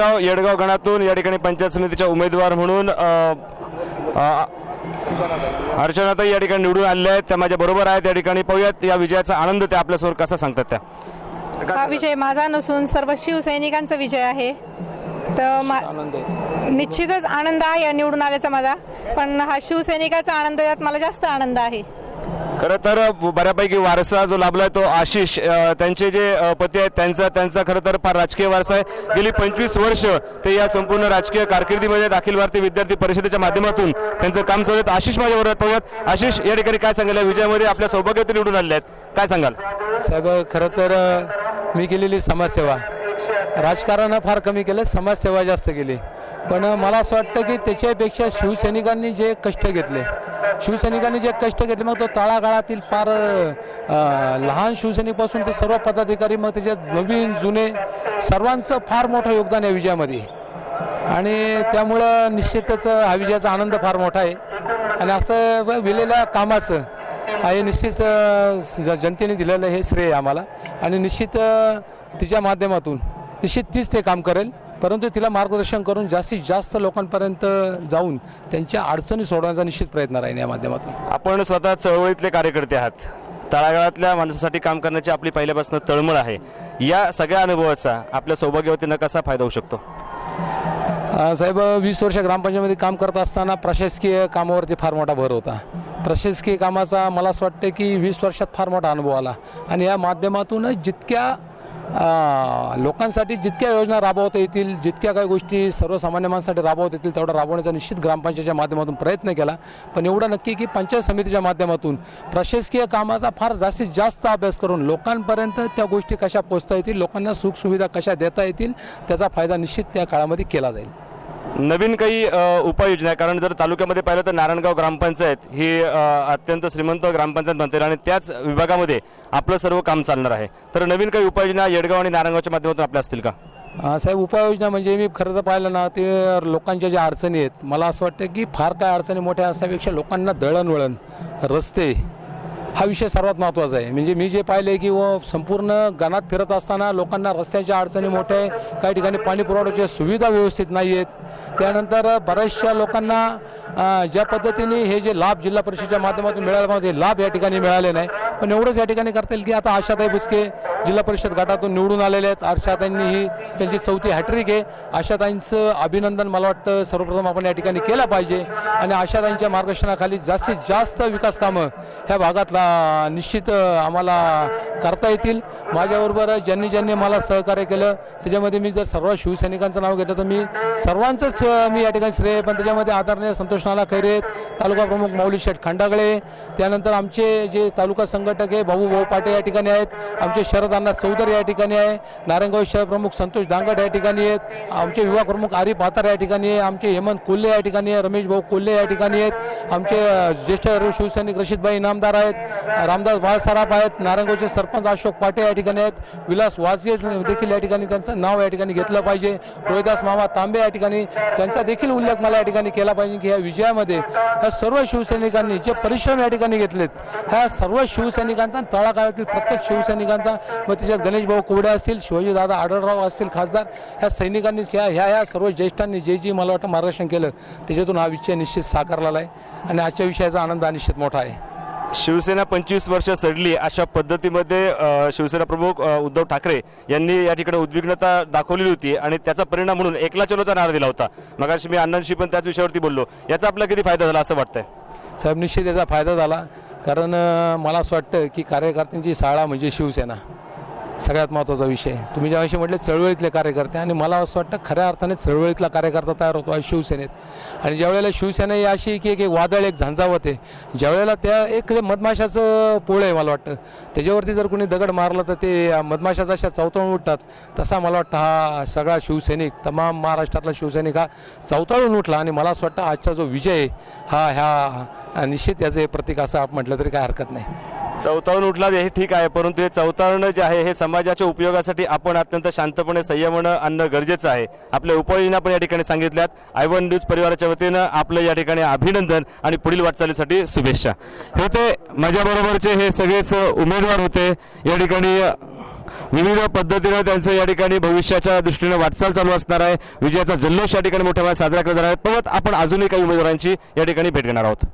नारायणगाव येडगाव गणातून या ठिकाणी पंचायत समितीच्या उमेदवार म्हणून अर्चनाताई या ठिकाणी निवडून आलेल्या आहेत. त्या माझ्या बरोबर आहेत. या ठिकाणी पाहूयात. या विजयाचा आनंद त्या आपल्यासमोर कसा सांगतात त्या? हा विजय माझा नसून सर्व शिवसैनिकांचा विजय आहे. तर मा निश्चितच आनंद आहे या निवडून आल्याचा माझा. पण हा शिवसैनिकाचा आनंद यात मला जास्त आनंद आहे. खरं तर बऱ्यापैकी वारसा जो लाभलाय तो आशिष त्यांचे जे पती आहेत त्यांचा त्यांचा खरं तर फार राजकीय वारसा आहे. गेली पंचवीस वर्ष ते या संपूर्ण राजकीय कारकिर्दीमध्ये अखिल भारतीय विद्यार्थी परिषदेच्या माध्यमातून. त्यांचं काम चालू आहे. आशिष माझ्या बरोबर पाहूयात आशिष या ठिकाणी काय सांगाल विजयामध्ये आपल्या सौभाग्यातून निवडून आलेले आहेत काय सांगाल? साहेब खरं तर मी केलेली समाजसेवा. राजकारण फार कमी केलं समाजसेवा जास्त केली. पण मला असं वाटतं की त्याच्यापेक्षा शिवसैनिकांनी जे कष्ट घेतले शिवसैनिकांनी जे कष्ट घेतले मग तो तळागाळातील फार लहान शिवसैनिकपासून ते सर्व पदाधिकारी मग त्याच्यात नवीन जुने सर्वांचं फार मोठं योगदान आहे विजयामध्ये. आणि त्यामुळं निश्चितच हा विजयाचा आनंद फार मोठा आहे. आणि असं विलेल्या कामाचं हे निश्चित जनतेने दिलेलं हे श्रेय आहे आम्हाला. आणि निश्चित तिच्या माध्यमातून निश्चित तीच ते काम करेल. परंतु तिला मार्गदर्शन करून जास्तीत जास्त लोकांपर्यंत जाऊन त्यांच्या अडचणी सोडवण्याचा निश्चित प्रयत्न राहील या माध्यमातून. आपण स्वतः चळवळीतले कार्यकर्ते आहात. तळागाळातल्या माणसासाठी काम करण्याची आपली पहिल्यापासून तळमळ आहे. या सगळ्या अनुभवाचा आपल्या सौभाग्यवतीनं कसा फायदा होऊ शकतो? साहेब वीस वर्ष ग्रामपंचायतीमध्ये काम करत असताना प्रशासकीय कामावरती फार मोठा भर होता. प्रशासकीय कामाचा मला असं वाटतं की वीस वर्षात फार मोठा अनुभव आला. आणि या माध्यमातून जितक्या लोकांसाठी जितक्या योजना राबवता येतील जितक्या काही गोष्टी सर्वसामान्य माणसासाठी राबवता येतील तेवढा राबवण्याचा निश्चित ग्रामपंचायतच्या माध्यमातून प्रयत्न केला. पण एवढं नक्की की पंचायत समितीच्या माध्यमातून प्रशासकीय कामाचा फार जास्तीत जास्त अभ्यास करून लोकांपर्यंत त्या गोष्टी कशा पोचता येतील लोकांना सुखसुविधा कशा देता येतील त्याचा फायदा निश्चित त्या काळामध्ये केला जाईल. नवीन काही उपाययोजना आहे कारण जर तालुक्यामध्ये पाहिलं तर नारायणगाव ग्रामपंचायत ही अत्यंत श्रीमंत ग्रामपंचायत म्हणता येईल आणि त्याच विभागामध्ये आपलं सर्व काम चालणार आहे. तर नवीन काही उपाययोजना येडगाव आणि नारायणगावच्या माध्यमातून आपल्या असतील का? साहेब उपाययोजना म्हणजे मी खरं तर पाहिलं ना ते लोकांच्या ज्या अडचणी आहेत मला असं वाटतं की फार काय अडचणी मोठ्या असण्यापेक्षा लोकांना दळणवळण रस्ते हा विषय सर्वात महत्त्वाचा आहे. म्हणजे मी जे पाहिले की व संपूर्ण गणात फिरत असताना लोकांना रस्त्याच्या अडचणी मोठ्या आहे काही ठिकाणी पाणी पुरवठ्याच्या सुविधा व्यवस्थित नाही आहेत त्यानंतर बऱ्याचशा लोकांना ज्या पद्धतीने हे जे लाभ जिल्हा परिषदेच्या माध्यमातून मिळाले पाहिजे लाभ या ठिकाणी मिळाले नाही. पण एवढंच या ठिकाणी करता येईल की आता आशाताई बुचके जिल्हा परिषद गटातून निवडून आलेले आहेत. आशाताईंनी ही त्यांची चौथी हॅट्रिक आहे. आशाताईंचं अभिनंदन मला वाटतं सर्वप्रथम आपण या ठिकाणी केलं पाहिजे. आणि आशाताईंच्या मार्गदर्शनाखाली जास्तीत जास्त विकास कामं ह्या भागातला निश्चित आम्हाला करता येतील माझ्याबरोबर ज्यांनी ज्यांनी मला सहकार्य केलं त्याच्यामध्ये मी जर सर्व शिवसैनिकांचं नाव घेतलं तर मी सर्वांचंच मी या ठिकाणी श्रेय आहे. पण त्याच्यामध्ये आदरणीय संतोष नाला खैरे तालुका प्रमुख माऊली शेठ खंडागळे त्यानंतर आमचे जे तालुका संघटक आहे भाऊ भाऊ पाटे या ठिकाणी आहेत आमचे शरद अण्णा चौधरी या ठिकाणी आहे नारायणगाव शहर प्रमुख संतोष डांगट या ठिकाणी आहेत आमचे युवा प्रमुख आरिफ पातार या ठिकाणी आहे आमचे हेमंत कोल्हे या ठिकाणी आहे रमेश भाऊ कोल्हे या ठिकाणी आहेत आमचे ज्येष्ठ शिवसैनिक रशीदभाई इनामदार आहेत रामदास बाळासाहेब आहेत नारायणगावचे सरपंच अशोक पाटे या ठिकाणी आहेत विलास वाजगे देखील या ठिकाणी त्यांचं नाव या ठिकाणी घेतलं पाहिजे रोहिदास मामा तांबे या ठिकाणी त्यांचा देखील उल्लेख मला या ठिकाणी केला पाहिजे की या विजयामध्ये ह्या सर्व शिवसैनिकांनी जे परिश्रम या ठिकाणी घेतलेत ह्या सर्व शिवसैनिकांचा आणि तळागाळातील प्रत्येक शिवसैनिकांचा मग त्याच्यात गणेश भाऊ असतील शिवाजीदादा आढळराव असतील खासदार ह्या सैनिकांनी ह्या ह्या ह्या सर्व ज्येष्ठांनी जे जी मला वाटतं मार्गदर्शन केलं त्याच्यातून हा विषय निश्चित साकारलेला आहे आणि आजच्या विषयाचा आनंद हा निश्चित मोठा आहे. शिवसेना पंचवीस वर्ष सडली अशा पद्धतीमध्ये शिवसेना प्रमुख उद्धव ठाकरे यांनी या ठिकाणी उद्विग्नता दाखवलेली होती आणि त्याचा परिणाम म्हणून एकला चलोचा नारा दिला होता. मग मी अण्णांशी पण त्याच विषयावरती बोललो. याचा आपला किती फायदा झाला असं वाटतंय? साहेब निश्चित याचा फायदा झाला. कारण मला असं वाटतं की कार्यकर्त्यांची शाळा म्हणजे शिवसेना. सगळ्यात महत्त्वाचा विषय. तुम्ही ज्याविषयी म्हटले चळवळीतले कार्यकर्ते आणि मला असं वाटतं खऱ्या अर्थाने चळवळीतला कार्यकर्ता तयार होतो आहे शिवसेनेत. आणि ज्यावेळेला शिवसेना ही अशी की एक एक वादळ एक झंझावते ज्यावेळेला त्या एक मधमाशाचं पोळ आहे मला वाटतं. त्याच्यावरती जर कोणी दगड मारलं तर ते मधमाशा जशा चवताळून उठतात. तसा मला वाटतं हा सगळा शिवसैनिक तमाम महाराष्ट्रातला शिवसैनिक हा चवताळून उठला. आणि मला असं वाटतं आजचा जो विजय हा ह्या निश्चित याचं प्रतीक असं म्हटलं तरी काय हरकत नाही. चौतावून उठला हे ठीक आहे परंतु हे चवताळणं जे आहे हे समाजाच्या उपयोगासाठी आपण अत्यंत शांतपणे संयमनं आणणं गरजेचं आहे. आपल्या उपाययोजना पण या ठिकाणी सांगितल्यात. आय वन न्यूज परिवाराच्या वतीनं आपलं या ठिकाणी अभिनंदन आणि पुढील वाटचालीसाठी शुभेच्छा. हे ते माझ्याबरोबरचे हे सगळेच उमेदवार होते. या ठिकाणी विविध पद्धतीनं त्यांचं या ठिकाणी भविष्याच्या दृष्टीने वाटचाल चालू असणार आहे. विजयाचा जल्लोष या ठिकाणी मोठ्या प्रमाणात साजरा करणार आहे. परत आपण अजूनही काही उमेदवारांची या ठिकाणी भेट घेणार आहोत.